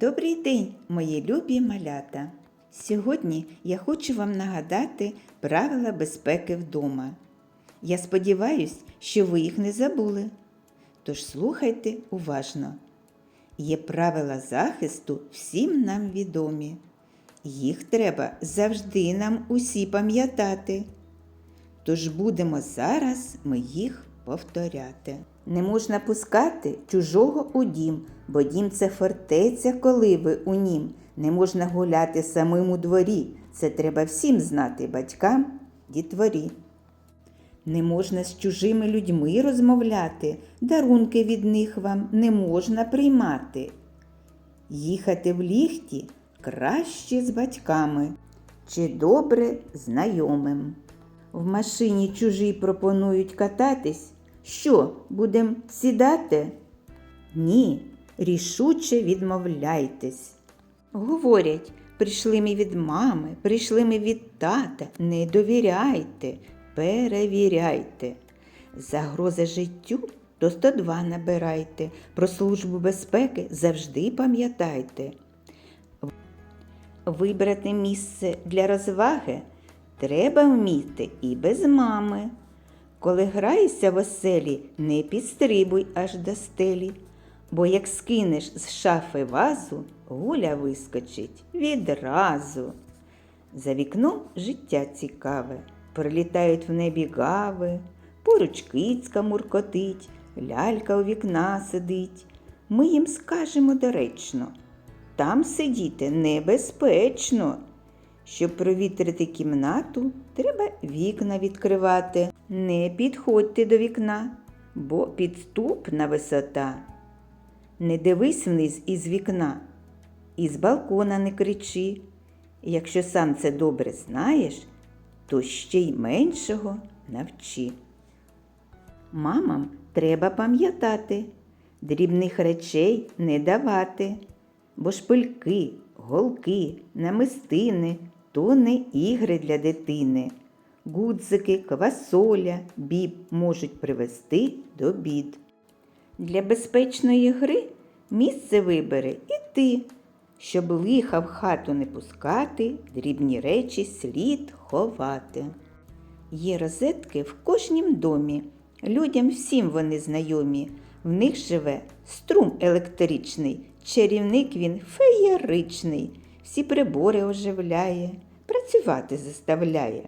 Добрий день, мої любі малята! Сьогодні я хочу вам нагадати правила безпеки вдома. Я сподіваюсь, що ви їх не забули. Тож слухайте уважно. Є правила захисту всім нам відомі. Їх треба завжди нам усі пам'ятати. Тож будемо зараз ми їх повторяти. Не можна пускати чужого у дім, бо дім це фортеця, коли ви у нім. Не можна гуляти самим у дворі. Це треба всім знати батькам, дітворі. Не можна з чужими людьми розмовляти, дарунки від них вам не можна приймати. Їхати в ліхті краще з батьками чи добре знайомим. В машині чужі пропонують кататись. Що, будем сідати? Ні, рішуче відмовляйтесь. Говорять, прийшли ми від мами, прийшли ми від тата. Не довіряйте, перевіряйте. Загроза життю то 102 набирайте. Про службу безпеки завжди пам'ятайте. Вибрати місце для розваги треба вміти і без мами. Коли граєшся в оселі, не підстрибуй аж до стелі, бо як скинеш з шафи вазу, гуля вискочить відразу. За вікном життя цікаве, прилітають в небі гави, поруч кицька муркотить, лялька у вікна сидить. Ми їм скажемо доречно, там сидіти небезпечно. Щоб провітрити кімнату, треба вікна відкривати. Не підходьте до вікна, бо підступна висота. Не дивись вниз із вікна, і з балкона не кричи. Якщо сам це добре знаєш, то ще й меншого навчи. Мамам треба пам'ятати, дрібних речей не давати, бо шпильки, голки, намистини то не ігри для дитини. Гудзики, квасоля, біб можуть привести до бід. Для безпечної гри місце вибери і ти, щоб лиха в хату не пускати, дрібні речі слід ховати. Є розетки в кожнім домі, людям всім вони знайомі. В них живе струм електричний, чарівник він феєричний, всі прибори оживляє, працювати заставляє.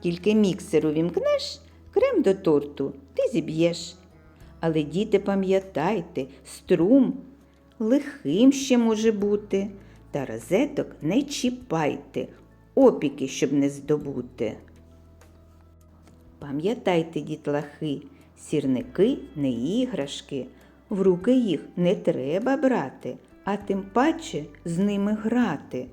Тільки міксер увімкнеш, крем до торту ти зіб'єш. Але, діти, пам'ятайте, струм лихим ще може бути, та розеток не чіпайте, опіки, щоб не здобути. Пам'ятайте, дітлахи, сірники не іграшки, в руки їх не треба брати, а тим паче з ними грати.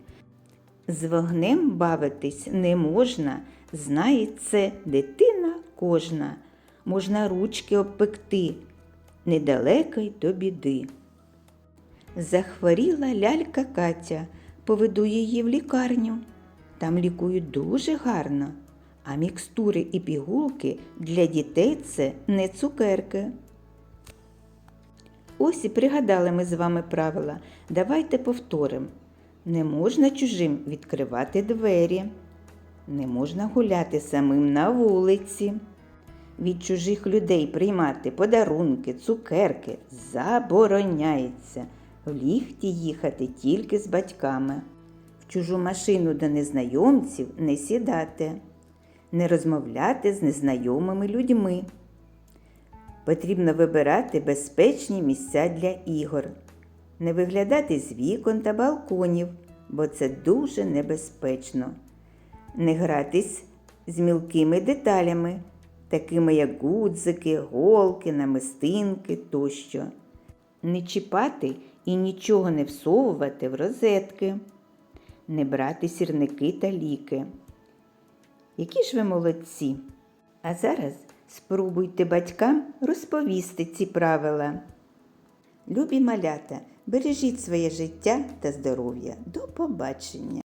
З вогнем бавитись не можна, знає це дитина кожна. Можна ручки обпекти, недалеко й до біди. Захворіла лялька Катя, поведу її в лікарню. Там лікують дуже гарно, а мікстури і пігулки для дітей це не цукерки. Ось і пригадали ми з вами правила. Давайте повторимо. Не можна чужим відкривати двері, не можна гуляти самим на вулиці. Від чужих людей приймати подарунки, цукерки забороняється. В ліфті їхати тільки з батьками. В чужу машину до незнайомців не сідати, не розмовляти з незнайомими людьми. Потрібно вибирати безпечні місця для ігор, не виглядати з вікон та балконів, бо це дуже небезпечно, не гратись з мілкими деталями, такими як гудзики, голки, намистинки тощо, не чіпати і нічого не всовувати в розетки, не брати сірники та ліки. Які ж ви молодці! А зараз спробуйте батькам розповісти ці правила. Любі малята, бережіть своє життя та здоров'я. До побачення!